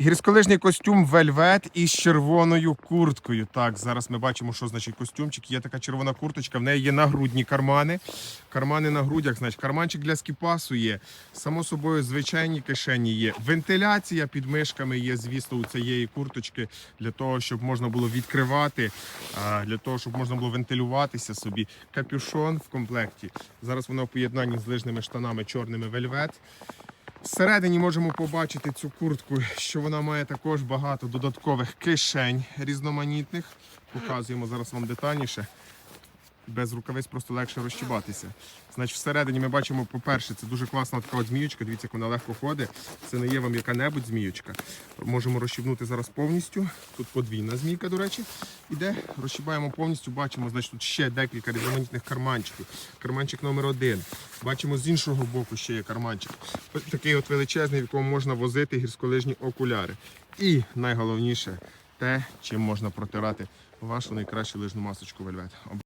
Гірськолижний костюм вельвет із червоною курткою. Так, зараз ми бачимо, що значить костюмчик. Є така червона курточка, в неї є нагрудні кармани. Кармани на грудях, значить, карманчик для скіпасу є. Само собою, звичайні кишені є. Вентиляція під мишками є, звісно, у цієї курточки для того, щоб можна було відкривати, для того, щоб можна було вентилюватися собі. Капюшон в комплекті. Зараз воно в поєднанні з лижними штанами чорними вельвет. Всередині можемо побачити цю куртку, що вона має також багато додаткових кишень різноманітних. Показуємо зараз вам детальніше. Без рукавиць просто легше розчібатися. Значить, всередині ми бачимо, по-перше, це дуже класна така от зміючка. Дивіться, як вона легко ходить. Це не є вам яка-небудь зміючка. Можемо розщібнути зараз повністю. Тут подвійна змійка, до речі, іде. Розщібаємо повністю. Бачимо, значить, тут ще декілька різноманітних карманчиків. Карманчик номер один. Бачимо з іншого боку ще є карманчик. Такий от величезний, в якому можна возити гірськолижні окуляри. І найголовніше те, чим можна протирати вашу найкращу лижну масочку вельвет.